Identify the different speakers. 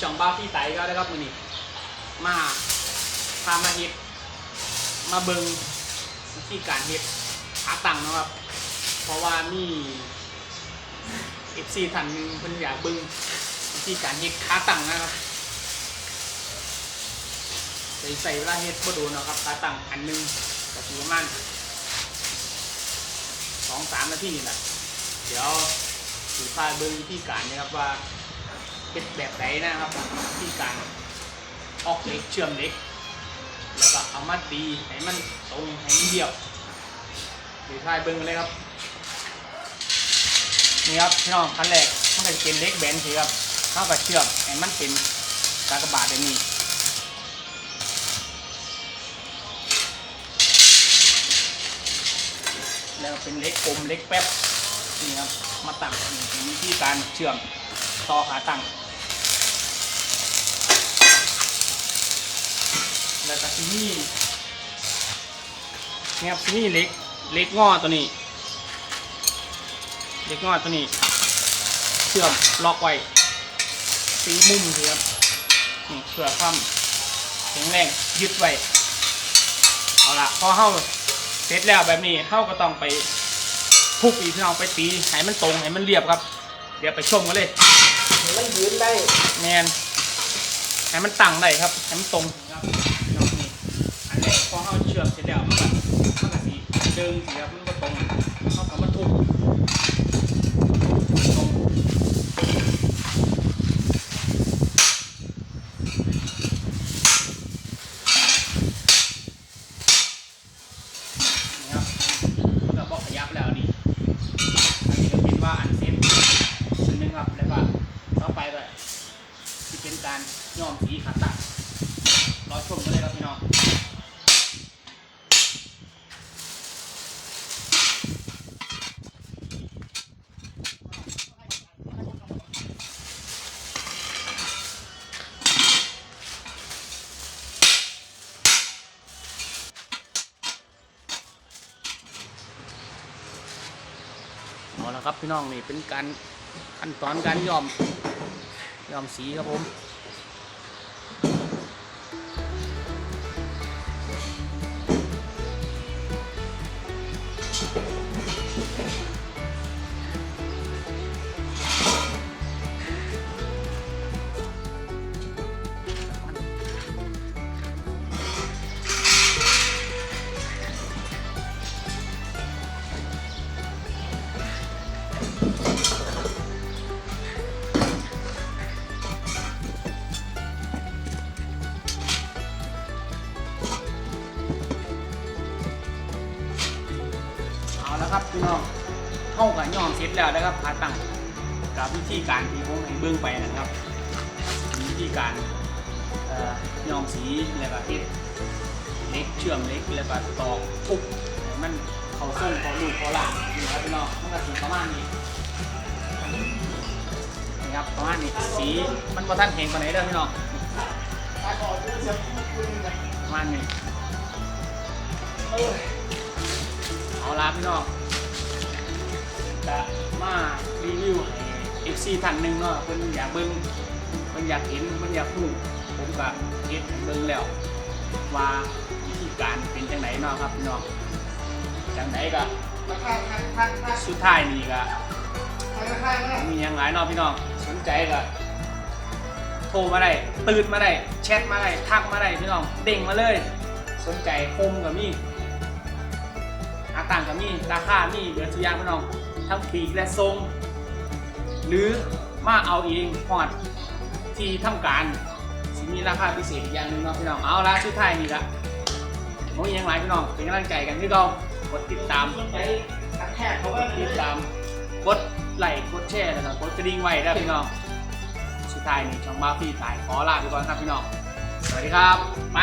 Speaker 1: ช่องบ้าพี่ไตก็ได้ครับมือนี้มาพามาเฮ็ดมาเบิงวิธีการเฮ็ดหาตังค์นะครับ เพราะว่ามีเอฟซีท่านหนึงเพิ่นอยากเบิงวิธีการเฮ็ดขาตังค์นะครับใส่ใส่เวลาเฮ็ดบ่ดนเนะครับขาตังค์อันหนึงก็สิประมาณสองสามนาทีนี่แหละเดี๋ยวสิพาเบิงวิธีการนะครับว่า เป็นแบบไหนนะครับที่การออกเล็กเชื่อมเล็ก แล้วก็เอามาตีให้มันตรงให้มันเดียวเดี๋ยวทายเบิ้งกันเลยครับนี่ครับพี่น้องขั้นแรกมันก็จะเป็นเล็กแบนสิครับเข้ากับเชื่อมให้มันเป็นกากบาทแบบนี้แล้วเป็นเล็กกลมเล็กแป๊บนี่ครับมาตั้งนี่เป็นวิธีการเชื่อมต่อขาตั้ง แล้วก็ที่นี่เนี่ยครับที่นี่เล็กเล็กงอตัวนี้เล็กงอตัวนี้ เชื่อมล็อกไว้ตีมุมทีครับนี่เพื่อความแข็งแรงยึดไว้เอาละพอเข้าเสร็จแล้วแบบนี้เข้าก็ต้องไปทุบอีกพี่น้องไปตีให้มันตรงให้มันเรียบครับ เดี๋ยวไปชมกันเลย
Speaker 2: มันยืนได้
Speaker 1: แมนให้มันตั้งได้ครับให้มันตรงครับน้องนี่อันนี้ พอเขาเชื่อมเสร็จแล้วมันก็มันก็สีเดิงสีครับมันก็ตรงเขากับมันทุบตรงนี่ครับมันก็บอกขยับแล้วนี่อันนี้ก็เป็นว่าอันเซ็ตอันหนึงครับแล้วก็ต่อไปก็ที่เป็นการย้อมสีขาตัดรอชมกันเลยครับพี่น้อง เอาละครับพี่น้องนี่เป็นการขั้นตอนการย้อมย้อมสีครับผม แล้วครับพี่น้องเข้ากับย้อมเสร็จแล้วนะครับขาตั้งกับวิธีการที่ผมให้เบื้องไปนะครับวิธีการเอ่อย้อมสีแล้วก็เฮ็ดเล็กเชื่อมเล็กแล้วก็ตอกทุบมันเขาส้นเขาลูกเขาหลานนี่ครับพี่น้องมันก็สีประมาณนี้นี่ครับประมาณนี้สีมันบ่ทันแห้งปาไหนเด้อพี่น้องประมาณนี้
Speaker 2: เอา
Speaker 1: ละพี่น้องจะมารีวิวให้ FC ท่านหนึ่งเนาะเพิ่นอยากเบิ่งเพิ่นอยากเห็นเพิ่นอยากรู้ผมก็เฮ็ดให้เบิ่งแล้ว ว่าวิธีการเป็นจังไดเนาะครับพี่น้องจังไดก็
Speaker 2: มาข้างข้างข้างข้าง
Speaker 1: สุดท้ายนี่ก็
Speaker 2: ข้างข้างนะ
Speaker 1: มีหยังหลายเนาะพี่น้องสนใจก็โทรมาได้ตื่นมาได้แชทมาได้ทักมาได้พี่น้องเด้งมาเลย สนใจคมกับมีอา ต่างกับมีราคามีเดือนสุอยางพี่น้อง ทั้งปีกและทรง หรือมาเอาเองพอดที่ทำการสิมีราคาพิเศษอีกอย่างหนึ่งเนาะพี่น้องเอาละสุดท้ายนี่ละโอ้ยยังหลายพี่น้องเป็นกำลังใจกันที่เรากดติดตาม
Speaker 2: กระแทกเขาว่า
Speaker 1: ติดตามกดไลค์กดแชร์นะครับกดกระดิ่งไว้ได้พี่น้องสุดท้ายนี่ช่องบ้าพี่ตายขอลาไปก่อนครับพี่น้องสวัสดีครับไป